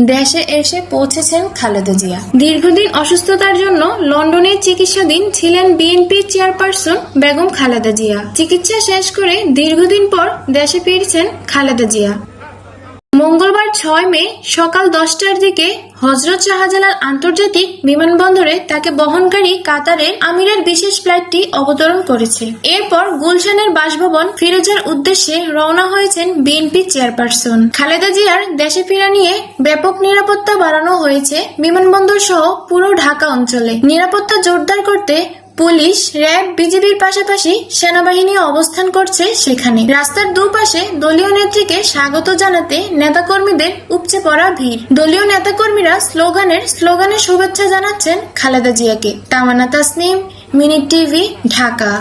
দেশে এসে পৌঁছেছেন খালেদা জিয়া। দীর্ঘদিন অসুস্থতার জন্য লন্ডনে চিকিৎসাধীন ছিলেন বিএনপির চেয়ারপারসন বেগম খালেদা জিয়া। চিকিৎসা শেষ করে দীর্ঘদিন পর দেশে ফিরছেন খালেদা জিয়া। মঙ্গলবার ছয় মে সকাল দশটার দিকে হজরত শাহজালাল আন্তর্জাতিক বিমানবন্দরে তাকে বহনকারী কাতারের আমিরের বিশেষ ফ্লাইটটি অবতরণ করেছে। এরপর গুলশানের বাসভবন ফিরোজার উদ্দেশ্যে রওনা হয়েছেন বিএনপি চেয়ারপারসন। খালেদা জিয়ার দেশে ফেরা নিয়ে ব্যাপক নিরাপত্তা বাড়ানো হয়েছে বিমানবন্দর সহ পুরো ঢাকা অঞ্চলে। নিরাপত্তা জোরদার করতে পুলিশ, র্যাব, বিজিবির পাশাপাশি সেনাবাহিনী অবস্থান করছে সেখানে। রাস্তার দুপাশে দলীয় নেত্রীকে স্বাগত জানাতে নেতাকর্মীদের উপচে পড়া ভিড়। দলীয় নেতাকর্মীরা স্লোগানের স্লোগানের শুভেচ্ছা জানাচ্ছেন খালেদা জিয়াকে। Tamanna Tasnim, mini TV, Dhaka.